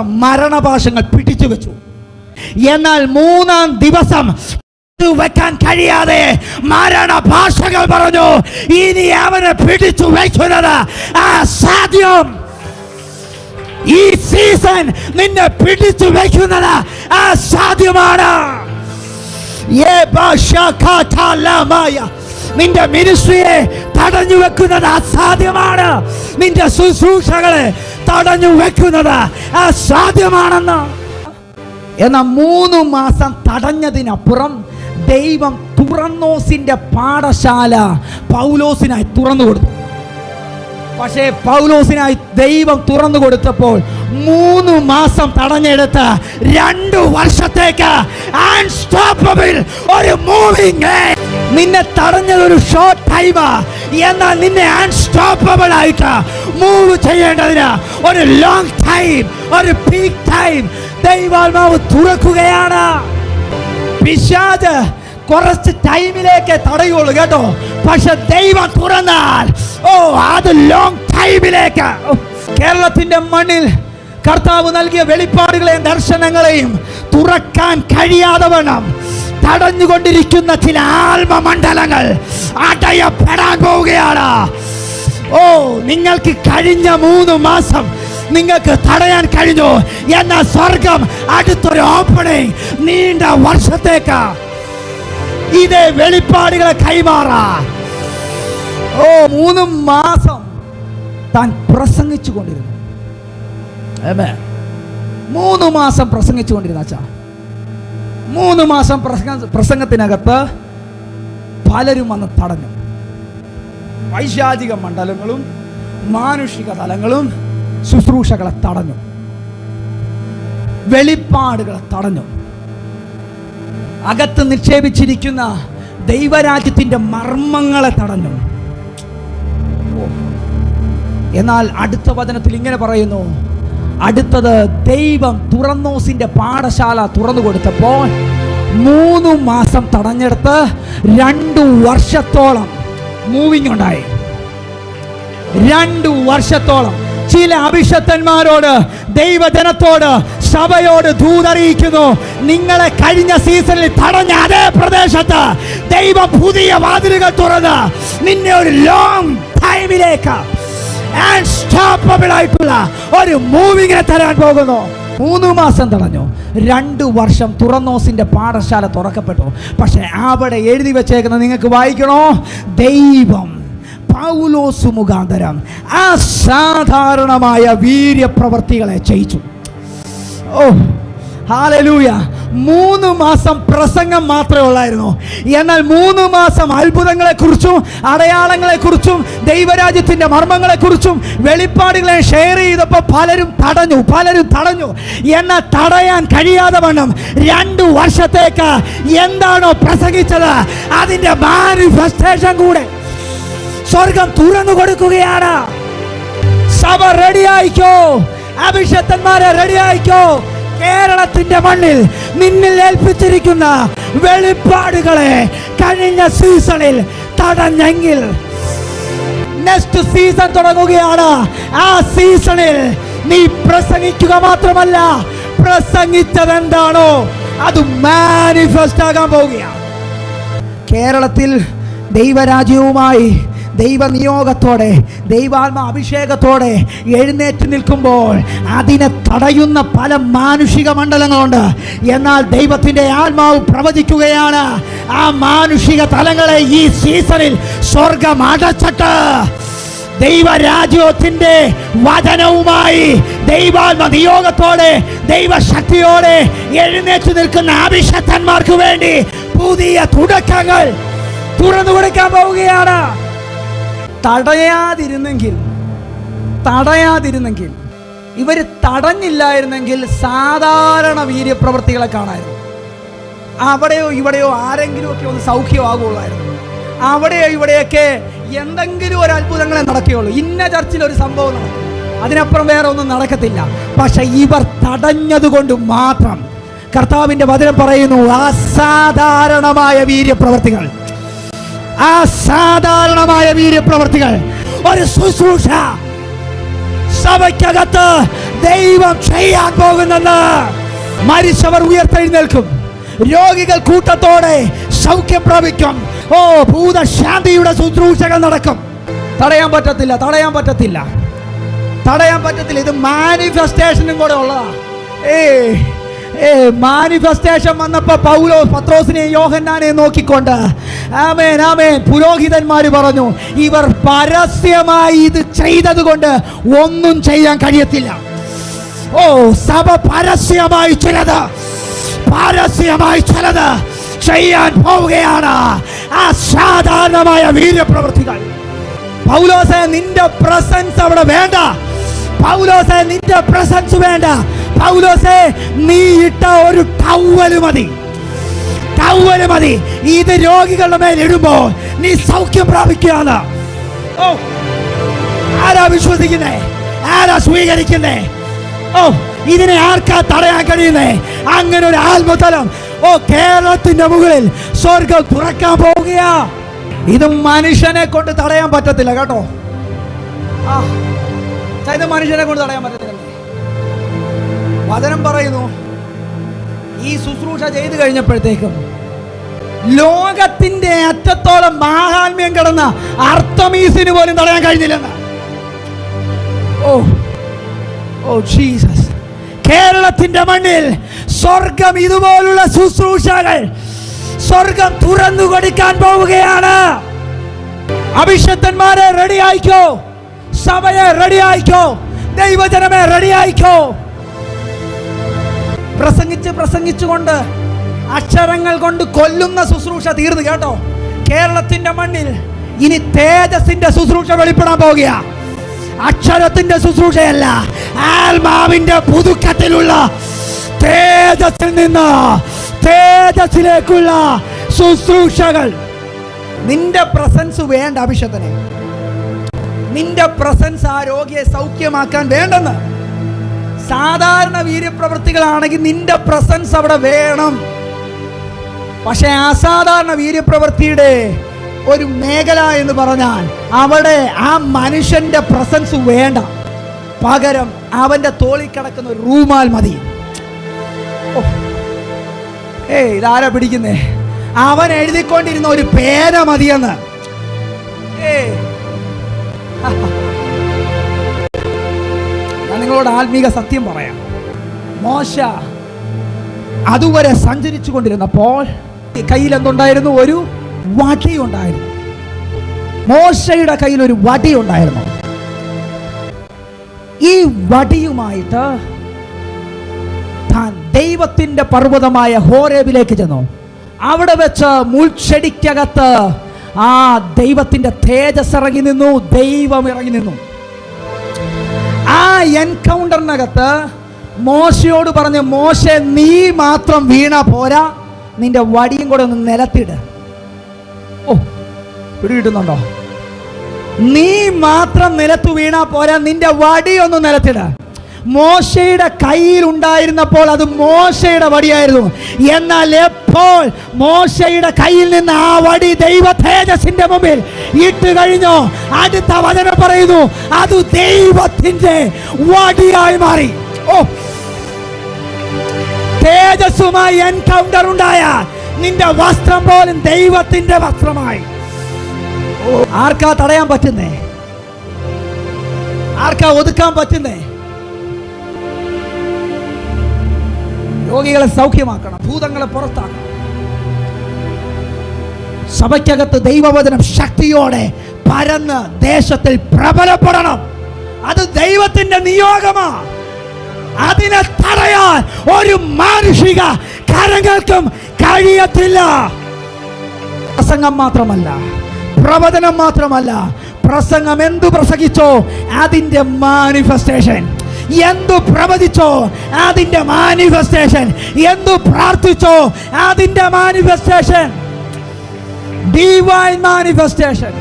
ദിവസം മരണപാശങ്ങൾ പിടിച്ചു വെച്ചു. എന്നാൽ മൂന്നാം ദിവസം വെക്കാൻ കഴിയാതെ മരണഭാഷകൾ പറഞ്ഞു. ഇനി അവനെ പിടിച്ചു വയ്ക്കുന്നത് അസാധ്യം ഈ സീസൺ നിന്നെ പിടിച്ചു വയ്ക്കുന്നത് അസാധ്യമാണ് സാധ്യമാണ്. നിന്റെ മിനിസ്ട്രിയെ തടഞ്ഞു വെക്കുന്നത് അസാധ്യമാണ് നിന്റെ ശുശ്രൂഷകളെ തടഞ്ഞു വെക്കുന്നത് അസാധ്യമാണെന്ന്. എന്നാൽ മൂന്ന് മാസം തടഞ്ഞതിനപ്പുറം ദൈവം തുറന്നോസിന്റെ പാഠശാല പൗലോസിനായി തുറന്നു കൊടുത്തു. പക്ഷേ പൗലോസിനായി ദൈവം തുറന്നു കൊടുത്തപ്പോൾ മൂന്ന് മാസം തടഞ്ഞെടുത്ത് രണ്ട് വർഷത്തേക്ക് ഒരു മൂവിങ് നിന്നെ തടഞ്ഞത് ഒരു ഷോർട്ട് ടൈമാ എന്നാൽ നിന്നെ അൺസ്റ്റോപ്പബിൾ ആയിട്ട് മൂവ് ചെയ്യേണ്ടതിന് ഒരു ലോങ് ടൈം ഒരു പീക്ക് ടൈം ദൈവാത്മാവ് തുറക്കുകയാണ്. പിശാജ് കുറച്ച് ടൈമിലേക്ക് തടയുള്ളൂ കേട്ടോ. പക്ഷെ ദൈവം തുറന്നാൽ ഓ അത് ലോങ് ടൈമിലേക്ക് കേരളത്തിന്റെ മണ്ണിൽ കർത്താവ് നൽകിയ വെളിപ്പാടുകളെയും ദർശനങ്ങളെയും തുറക്കാൻ കഴിയാതെ വേണം. തടഞ്ഞുകൊണ്ടിരിക്കുന്ന ചില ആത്മമണ്ഡലങ്ങൾ അടയപ്പെടാൻ പോവുകയാണ്. ഓ നിങ്ങൾക്ക് കഴിഞ്ഞ മൂന്ന് മാസം നിങ്ങൾക്ക് തടയാൻ കഴിഞ്ഞു. എന്ന സ്വർഗം അടുത്തൊരു ഓപ്പണിംഗ് നീണ്ട വർഷത്തേക്ക് ഇതേ വെളിപ്പാടുകളെ കൈമാറ. ഓ മൂന്ന് മാസം താൻ പ്രസംഗിച്ചു കൊണ്ടിരുന്നു മൂന്ന് മാസം പ്രസംഗിച്ചു കൊണ്ടിരുന്ന അച്ഛാ. മൂന്ന് മാസം പ്രസംഗ പ്രസംഗത്തിനകത്ത് പലരും വന്ന് തടഞ്ഞു. വൈശാചിക മണ്ഡലങ്ങളും മാനുഷിക തലങ്ങളും ശുശ്രൂഷകളെ തടഞ്ഞു. വെളിപ്പാടുകളെ തടഞ്ഞു. അകത്ത് നിക്ഷേപിച്ചിരിക്കുന്ന ദൈവരാജ്യത്തിന്റെ മർമ്മങ്ങളെ തടഞ്ഞു. എന്നാൽ അടുത്ത വചനത്തിൽ ഇങ്ങനെ പറയുന്നു അടുത്തത് ദൈവം തുറന്നോസിന്റെ പാഠശാല തുറന്നു കൊടുത്തപ്പോൾ മൂന്ന് മാസം തടഞ്ഞെടുത്ത് രണ്ടു വർഷത്തോളം മൂവിങ് ഉണ്ടായി. രണ്ടു വർഷത്തോളം. ചില അഭിഷത്തന്മാരോട് ദൈവജനത്തോട് സഭയോട് ദൂതറിയിക്കുന്നു നിങ്ങളെ കഴിഞ്ഞ സീസണിൽ തടഞ്ഞ അതേ പ്രദേശത്ത് ദൈവം പുതിയ വാതിലുകൾ തുറന്ന് നിന്നെ ഒരു ലോങ് ടൈമിലേക്ക് ആയിട്ടുള്ള ഒരു മൂവിങ്ങിനെ തരാൻ പോകുന്നു. മൂന്ന് മാസം തടഞ്ഞു. രണ്ടു വർഷം തുറന്നോസിന്റെ പാഠശാല തുറക്കപ്പെട്ടു. പക്ഷെ അവിടെ എഴുതി വെച്ചേക്കുന്ന നിങ്ങൾക്ക് വായിക്കണോ? ദൈവം പൗലോസ് മുഖാന്തരം അസാധാരണമായ വീര്യപ്രവർത്തികളെ ചെയ്യിച്ചു. Oh hallelujah. മൂന്ന് മാസം പ്രസംഗം മാത്രമേ ഉള്ളായിരുന്നു. എന്നാൽ മൂന്ന് മാസം അത്ഭുതങ്ങളെക്കുറിച്ചും അടയാളങ്ങളെക്കുറിച്ചും ദൈവരാജ്യത്തിന്റെ മർമ്മങ്ങളെക്കുറിച്ചും വെളിപ്പാടുകളെ ഷെയർ ചെയ്തപ്പോൾ പലരും തടഞ്ഞു പലരും തടഞ്ഞു. എന്നാൽ തടയാൻ കഴിയാതെ വണ്ണം രണ്ട് വർഷത്തേക്ക് എന്താണോ പ്രസംഗിച്ചത് അതിന്റെ മാനിഫെസ്റ്റേഷൻ കൂടെ. സ്വർഗം തുറന്നു കൊടുക്കുകയാണ്. സഭ റെഡിയായിക്കോ അഭിഷത്തന്മാരെ റെഡിയായിക്കോ കേരളത്തിന്റെ മണ്ണിൽ നിന്നിൽ ഏൽപ്പിച്ചിരിക്കുന്ന വെളിപ്പാടുകളെ കഴിഞ്ഞ സീസണിൽ തടഞ്ഞെങ്കിൽ നെക്സ്റ്റ് സീസൺ തുടങ്ങുകയാണ്. ആ സീസണിൽ നീ പ്രസംഗിക്കുക മാത്രമല്ല പ്രസംഗിച്ചത് എന്താണോ അത് മാനിഫെസ്റ്റ് ആകാൻ പോവുകയാണ്. കേരളത്തിൽ ദൈവരാജ്യവുമായി ദൈവനിയോഗത്തോടെ ദൈവാത്മ അഭിഷേകത്തോടെ എഴുന്നേറ്റ് നിൽക്കുമ്പോൾ അതിനെ തടയുന്ന പല മാനുഷിക മണ്ഡലങ്ങളുണ്ട്. എന്നാൽ ദൈവത്തിന്റെ ആത്മാവ് പ്രവചിക്കുകയാണ് ആ മാനുഷിക തലങ്ങളെ ഈ സീസണിൽ സ്വർഗം അടച്ചിട്ട് ദൈവരാജ്യത്തിന്റെ വചനവുമായി ദൈവാത്മ നിയോഗത്തോടെ ദൈവശക്തിയോടെ എഴുന്നേറ്റ് നിൽക്കുന്ന അഭിഷക്തന്മാർക്ക് വേണ്ടി പുതിയ തുടക്കങ്ങൾ തുറന്നു കൊടുക്കാൻ പോവുകയാണ്. തടയാതിരുന്നെങ്കിൽ തടയാതിരുന്നെങ്കിൽ ഇവർ തടഞ്ഞില്ലായിരുന്നെങ്കിൽ സാധാരണ വീര്യപ്രവൃത്തികളെ കാണായിരുന്നു. അവിടെയോ ഇവിടെയോ ആരെങ്കിലുമൊക്കെ ഒന്ന് സൗഖ്യമാകുള്ളായിരുന്നു അവിടെയോ ഇവിടെയൊക്കെ എന്തെങ്കിലും ഒരു അത്ഭുതങ്ങളെ നടക്കുകയുള്ളൂ. ഇന്ന ചർച്ചിൽ ഒരു സംഭവം നടക്കും അതിനപ്പുറം വേറെ ഒന്നും നടക്കത്തില്ല. പക്ഷെ ഇവർ തടഞ്ഞതുകൊണ്ട് മാത്രം കർത്താവിന്റെ വചനം പറയുന്നു അസാധാരണമായ വീര്യപ്രവർത്തികൾ. അസാധാരണമായ വീര്യപ്രവർത്തികൾ. ഒരു ശുശ്രൂഷ. സഭയ്ക്കകത്ത് ദൈവം ചെയ്യാൻ പോകുന്നെന്ന് മരിച്ചവർ ഉയർത്തെഴുന്നേൽക്കും. രോഗികൾ കൂട്ടത്തോടെ സൗഖ്യം പ്രാപിക്കും. ഓ ഭൂതശാന്തിയുടെ ശുശ്രൂഷകൾ നടക്കും. തടയാൻ പറ്റത്തില്ല തടയാൻ പറ്റത്തില്ല. തടയാൻ പറ്റത്തില്ല. ഇത് മാനിഫെസ്റ്റേഷനും കൂടെ ഉള്ളതാ. ഏ മാനിഫെസ്റ്റേഷൻ വന്നപ്പോ പൗലോ പത്രോസിനെ യോഹന്നാനെ നോക്കിക്കൊണ്ട് ആമേൻ ആമേൻ. പുരോഹിതന്മാർ പറഞ്ഞു ഇവർ പരസ്യമായി ഇത് ചെയ്തത് കൊണ്ട് ഒന്നും ചെയ്യാൻ കഴിയത്തില്ല. ഓ സഭ പരസ്യമായി ചിലത് പരസ്യമായി ചിലത് ചെയ്യാൻ പോവുകയാണ് അസാധാരണമായ സാധാരണമായ വീര്യപ്രവൃത്തികൾ. പൗലോസെ നിന്റെ പ്രസൻസ് അവിടെ വേണ്ട. പൗലോസെ നിന്റെ പ്രസൻസ് വേണ്ട. പൗലോസെ നീ ഇട്ട ഒരു ടവൽ മതി. ടവൽ മതി. ഇത് രോഗികളുടെ മേൽ ഇടുമ്പോൾ നീ സൗഖ്യം പ്രാപിക്കുകയാണ്. ഓ ആരാ വിശ്വസിക്കുന്നേ? ആരാ സ്വീകരിക്കുന്നേ? ഓ ഇതിനെ ആർക്കാ തടയാൻ കഴിയുന്നേ? അങ്ങനെ ഒരു ആത്മതലം. ഓ കേരളത്തിന്റെ മുകളിൽ സ്വർഗം തുറക്കാൻ പോവുകയാ. ഇത് മനുഷ്യനെ കൊണ്ട് തടയാൻ പറ്റത്തില്ല കേട്ടോ? ആ ഇത് മനുഷ്യനെ കൊണ്ട് തടയാൻ പറ്റത്തില്ല. വചനം പറയുന്നു. ഈ ശുശ്രൂഷ ചെയ്തു കഴിഞ്ഞപ്പോഴത്തേക്കും ലോകത്തിന്റെ അറ്റത്തോളം മാഹാത്മ്യം കിടന്ന അർത്ഥമീസിന് പോലും തടയാൻ കഴിഞ്ഞില്ലെന്ന്. Oh oh Jesus. കേരളത്തിന്റെ മണ്ണിൽ സ്വർഗം ഇതുപോലുള്ള ശുശ്രൂഷകൾ സ്വർഗം തുറന്നു കൊടുക്കാൻ പോവുകയാണ്. അഭിഷത്തന്മാരെ റെഡി ആയിക്കോ? സഭയെ റെഡി ആയിക്കോ? ദൈവജനമേ റെഡി ആയിക്കോ? പ്രസംഗിച്ച് പ്രസംഗിച്ചുകൊണ്ട് അക്ഷരങ്ങൾ കൊണ്ട് കൊല്ലുന്ന ശുശ്രൂഷ തീർന്നു കേട്ടോ. കേരളത്തിന്റെ മണ്ണിൽ ഇനി തേജസിന്റെ ശുശ്രൂഷ വെളിപ്പെടാൻ പോകുക അക്ഷരത്തിന്റെ ശുശ്രൂഷയല്ല ആത്മാവിന്റെ പുതുക്കത്തിലുള്ള തേജസ്സിൽ നിന്ന് തേജസ്സിലേക്കുള്ള ശുശ്രൂഷകൾ. നിന്റെ പ്രസൻസ് വേണ്ട അഭിഷത്തിന് നിന്റെ പ്രസൻസ് ആ രോഗിയെ സൗഖ്യമാക്കാൻ വേണ്ടെന്ന്. സാധാരണ വീര്യപ്രവൃത്തികളാണെങ്കിൽ നിന്റെ പ്രസൻസ് അവിടെ വേണം. പക്ഷെ അസാധാരണ വീര്യപ്രവൃത്തിയുടെ ഒരു മേഖല എന്ന് പറഞ്ഞാൽ അവിടെ ആ മനുഷ്യന്റെ പ്രസൻസ് വേണ്ട. പകരം അവന്റെ തോളിൽ കിടക്കുന്ന ഒരു റൂമാൽ മതി. ഏ ഇതാരാ പിടിക്കുന്നേ? അവൻ എഴുതിക്കൊണ്ടിരുന്ന ഒരു പേന മതിയെന്ന്. ഏ നിങ്ങളോട് ആത്മീക സത്യം പറയാം. മോശ അതുവരെ സഞ്ചരിച്ചു കൊണ്ടിരുന്നപ്പോൾ കയ്യിൽ എന്തുണ്ടായിരുന്നു? ഒരു വടി ഉണ്ടായിരുന്നു. മോശയുടെ കയ്യിൽ ഒരു വടി ഉണ്ടായിരുന്നു. ഈ വടിയുമായിട്ട് താൻ ദൈവത്തിന്റെ പർവതമായ ഹോരേബിലേക്ക് ചെന്നു. അവിടെ വെച്ച് മുൾച്ചെടിക്കകത്ത് ആ ദൈവത്തിന്റെ തേജസ് ഇറങ്ങി നിന്നു ദൈവം ഇറങ്ങി നിന്നു. ആ എൻകൗണ്ടറിനകത്ത് മോശയോട് പറഞ്ഞ് മോശ നീ മാത്രം വീണ പോരാ. നിന്റെ വടിയും കൂടെ ഒന്ന് നിലത്തിട്. ഓ പിടികിട്ടുന്നുണ്ടോ? നീ മാത്രം നിലത്ത് വീണാ പോരാ. നിന്റെ വടി ഒന്ന് നിലത്തിട. മോശയുടെ കയ്യിൽ ഉണ്ടായിരുന്നപ്പോൾ അത് മോശയുടെ വടിയായിരുന്നു. എന്നാൽ എപ്പോൾ മോശയുടെ കയ്യിൽ നിന്ന് ആ വടി ദൈവ തേജസിന്റെ മുമ്പിൽ ഇട്ട് കഴിഞ്ഞോ? അടുത്ത വചനം പറയുന്നു അത് ദൈവത്തിന്റെ വടിയായി മാറി. ഓ. തേജസ്സുമായി എൻകൗണ്ടർ ഉണ്ടായ നിന്റെ വസ്ത്രം പോലും ദൈവത്തിന്റെ വസ്ത്രമായി. ആർക്കാ തടയാൻ പറ്റുന്നേ? ആർക്കാ ഒതുക്കാൻ പറ്റുന്നേ? രോഗികളെ സൗഖ്യമാക്കണം ഭൂതങ്ങളെ പുറത്താക്കണം. സഭയ്ക്കകത്ത് ദൈവവചനം ശക്തിയോടെ പരന്ന് ദേശത്തിൽ പ്രബലപ്പെടണം. അത് ദൈവത്തിന്റെ നിയോഗമാ. അതിനെ തടയാൻ ഒരു മാനുഷിക കരങ്ങൾക്കും കഴിയത്തില്ല. പ്രസംഗം മാത്രമല്ല പ്രവചനം മാത്രമല്ല പ്രസംഗം എന്തു പ്രസംഗിച്ചോ അതിന്റെ മാനിഫെസ്റ്റേഷൻ എന്തു പ്രവചിച്ചോ അതിന്റെ മാനിഫെസ്റ്റേഷൻ എന്തു പ്രാർത്ഥിച്ചോ അതിന്റെ മാനിഫെസ്റ്റേഷൻ ഡിവൈൻ മാനിഫെസ്റ്റേഷൻ